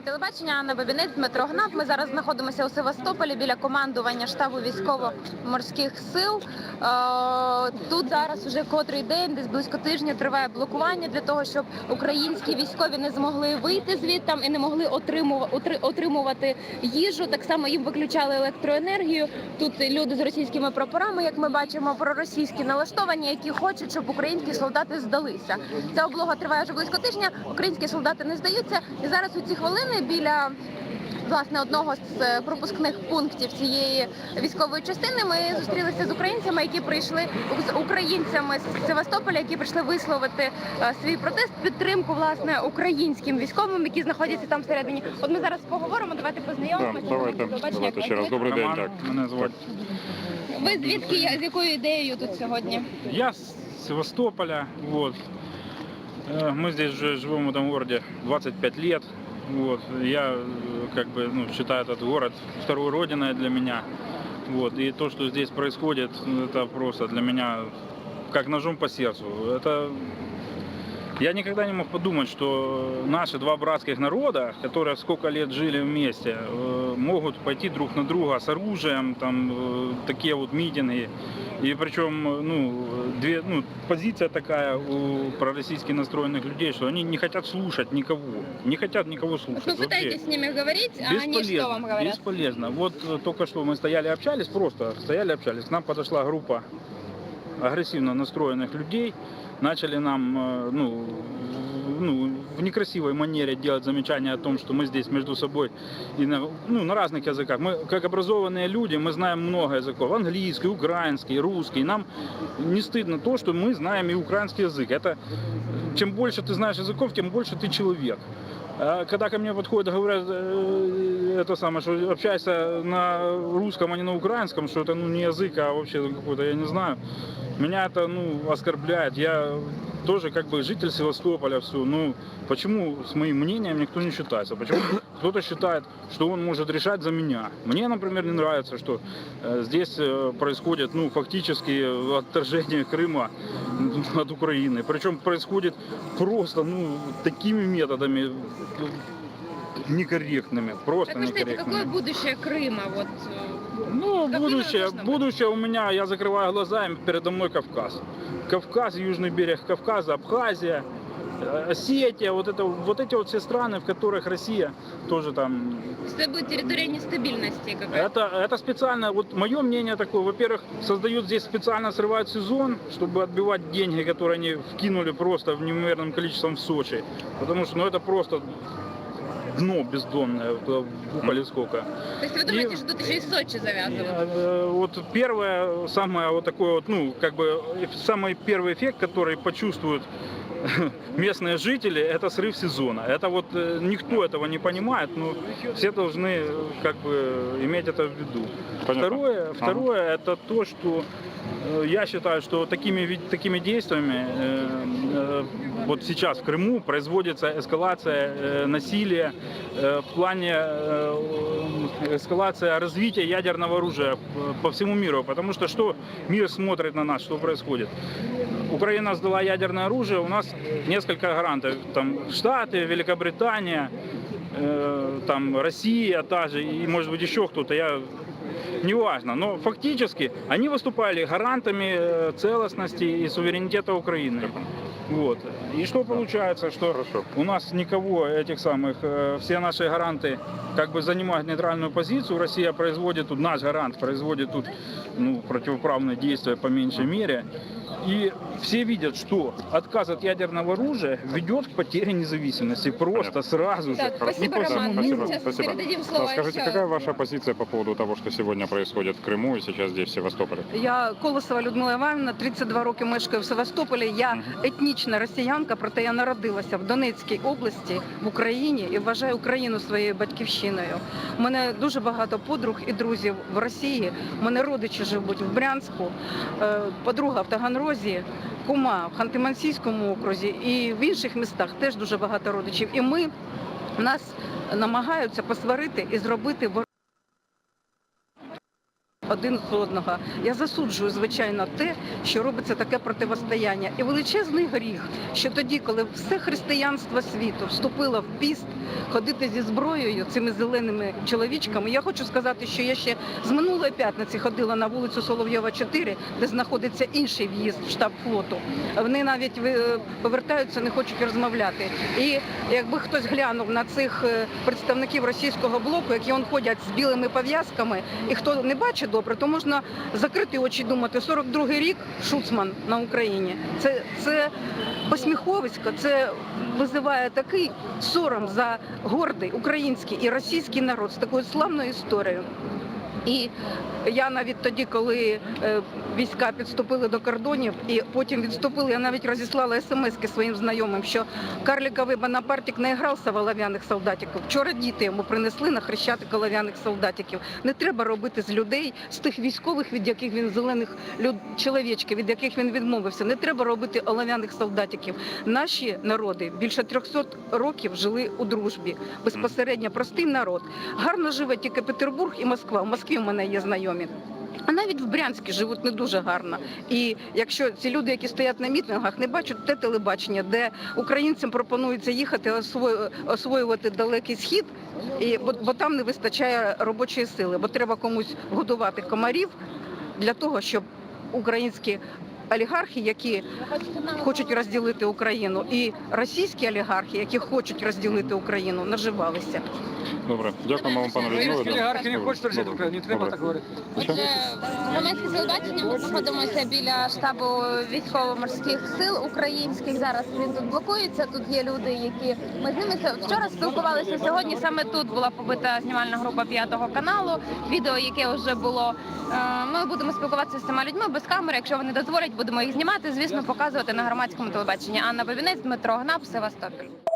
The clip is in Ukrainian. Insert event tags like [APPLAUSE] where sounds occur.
громадське телебачення Анна Бабінець, Дмитро Гнат. Ми зараз знаходимося у Севастополі біля командування штабу військово-морських сил. Е, Тут зараз уже котрий день, десь близько тижня, триває блокування для того, щоб українські військові не змогли вийти звідтам і не могли отримувати їжу. Так само їм виключали електроенергію. Тут люди з російськими прапорами, як ми бачимо, проросійські налаштовані, які хочуть, щоб українські солдати здалися. Ця облога триває вже близько тижня. Українські солдати не здаються. І зараз у ці хвилини біля власне одного з е, пропускних пунктів цієї військової частини ми зустрілися з українцями, які прийшли з українцями з Севастополя, які прийшли висловити е, свій протест, підтримку власне українським військовим, які знаходяться там всередині. От ми зараз поговоримо. Давайте познайомимося. Да, давайте, Побачимо, давайте як ще раз. ви. Добрий день, Роман, так. мене звати. Ви звідки я- з якою ідеєю тут сьогодні? Я с Севастополя, вот. Э, Мы здесь же живем в этом городе 25 лет. Вот. Я э, как бы ну, считаю этот город второй родиной для меня. Вот. И то, что здесь происходит, ну, это просто для меня как ножом по сердцу. Это я никогда не мог подумать, что наши два братских народа, которые сколько лет жили вместе, э, могут пойти друг на друга с оружием, там э, такие вот митинги. И причем, э, ну, две, ну, позиция такая у пророссийски настроенных людей, что они не хотят слушать никого, не хотят никого слушать. Вы пытаетесь с ними говорить, а они что вам говорят? Бесполезно. Вот только что мы стояли, общались, просто стояли, общались. К нам подошла группа агрессивно настроенных людей, начали нам, э, ну, в- ну, в некрасивой манере делать замечания о том, что мы здесь между собой и на, ну, на разных языках. Мы, как образованные люди, мы знаем много языков. Английский, украинский, русский. Нам не стыдно то, что мы знаем и украинский язык. Это, чем больше ты знаешь языков, тем больше ты человек. А Когда ко мне подходят, говорят, э, это самое, что общайся на русском, а не на украинском, что это ну, не язык, а вообще какой-то, я не знаю. Меня это ну, оскорбляет. Я тоже как бы житель Севастополя, все. Ну, почему с моим мнением никто не считается? Почему кто-то считает, что он может решать за меня? Мне, например, не нравится, что э, здесь э, происходит, ну, фактически отторжение Крыма от Украины. Причем происходит просто, ну, такими методами ну, некорректными, просто Как вы считаете, какое некорректными. будущее Крыма? Вот, э, Ну, Как будущее, будущее у меня, я закрываю глаза, и передо мной Кавказ. Кавказ, южный берег Кавказа, Абхазия, Осетия, вот, это, вот эти вот все страны, в которых Россия тоже там это будет территория нестабильности какая-то. это, это специально, вот мое мнение такое, во-первых, создают здесь специально срывают сезон, чтобы отбивать деньги, которые они вкинули просто в неимоверным количеством в Сочи. Потому что, ну, это просто дно бездонное, туда бухали сколько. То есть вы думаете, что тут еще и Сочи завязывают? Э, Вот первое, самое вот такое вот, ну, как бы эф- самый первый эффект, который почувствуют [LAUGHS] местные жители, это срыв сезона. Это вот э, никто этого не понимает, но все должны как бы иметь это в виду. Понятно. Второе, второе это то, что э, я считаю, что такими, такими действиями э, э, вот сейчас в Крыму производится эскалация э, насилия э, в плане э, эскалация развития ядерного оружия э, по всему миру. Потому что что мир смотрит на нас, что происходит? Украина сдала ядерное оружие, у нас несколько гарантов. Там Штаты, Великобритания, э, там Россия та же и может быть еще кто-то. Я неважно, но фактически они выступали гарантами э, целостности и суверенитета Украины. Вот. И что получается, что Хорошо. у нас никого этих самых, э, все наши гаранты как бы занимают нейтральную позицию, Россия производит тут, наш гарант производит тут ну, противоправные действия по меньшей мере. И все видят, что отказ от ядерного оружия ведет к потере независимости. Просто Понятно. сразу же. Так, спасибо, по Роман. всему Мы сейчас Спасибо. передадим Да, слово Скажите, еще. какая ваша позиция по поводу того, что сегодня происходит в Крыму и сейчас здесь, в Севастополе? Я Колосова Людмила Іванівна, 32 роки мешкаю в Севастополі. Я етнічна росіянка, проте я народилася в Донецькій області в Україні і вважаю Україну своєю батьківщиною. У мене дуже багато подруг і друзів в Росії. У мене родичі живуть в Брянську, е, подруга в Таганрозі, кума в Хантимансійському окрузі і в інших містах теж дуже багато родичів. І ми нас намагаються посварити і зробити вор- один з одного. Я засуджую, звичайно, те, що робиться таке противостояння. І величезний гріх, що тоді, коли все християнство світу вступило в піст, ходити зі зброєю цими зеленими чоловічками. Я хочу сказати, що я ще з минулої п'ятниці ходила на вулицю Соловйова 4, де знаходиться інший в'їзд в штаб флоту. Вони навіть е, повертаються, не хочуть розмовляти. І якби хтось глянув на цих е, представників російського блоку, які он ходять з білими пов'язками, і хто не бачить добре, то можна закрити очі думати, 42-й рік Шуцман на Україні. Це, це посміховисько, це визиває такий сором за гордий український і російський народ з такою славною історією. І я навіть тоді, коли е, війська підступили до кордонів і потім відступили, я навіть розіслала смски своїм знайомим, що карліковий Бонапартик не грався в олов'яних солдатиків. Вчора діти йому принесли на хрещатик олов'яних солдатиків. Не треба робити з людей, з тих військових, від яких він зелених люд... чоловічків, від яких він відмовився. Не треба робити олов'яних солдатиків. Наші народи більше 300 років жили у дружбі. Безпосередньо простий народ. Гарно живе тільки Петербург і Москва. Москві в мене є знайомі. А навіть в Брянську живуть не дуже гарно. І якщо ці люди, які стоять на мітингах, не бачать те телебачення, де українцям пропонується їхати освоювати далекий схід, і бо, бо там не вистачає робочої сили, бо треба комусь годувати комарів для того, щоб українські олігархи, які хочуть розділити Україну, і російські олігархи, які хочуть розділити Україну, наживалися. Добре, дякуємо вам, пане Людмиле. Олігархи не хочуть розділити Україну, не треба так говорити. Отже, громадське телебачення ми знаходимося біля штабу військово-морських сил українських. Зараз він тут блокується. Тут є люди, які ми з ними вчора спілкувалися. Сьогодні саме тут була побита знімальна група п'ятого каналу. Відео, яке вже було. Е, Ми будемо спілкуватися з цими людьми без камери. Якщо вони дозволять, будемо їх знімати. Звісно, показувати на громадському телебаченні. Анна Бабінець, Дмитро Гнап, Севастополь.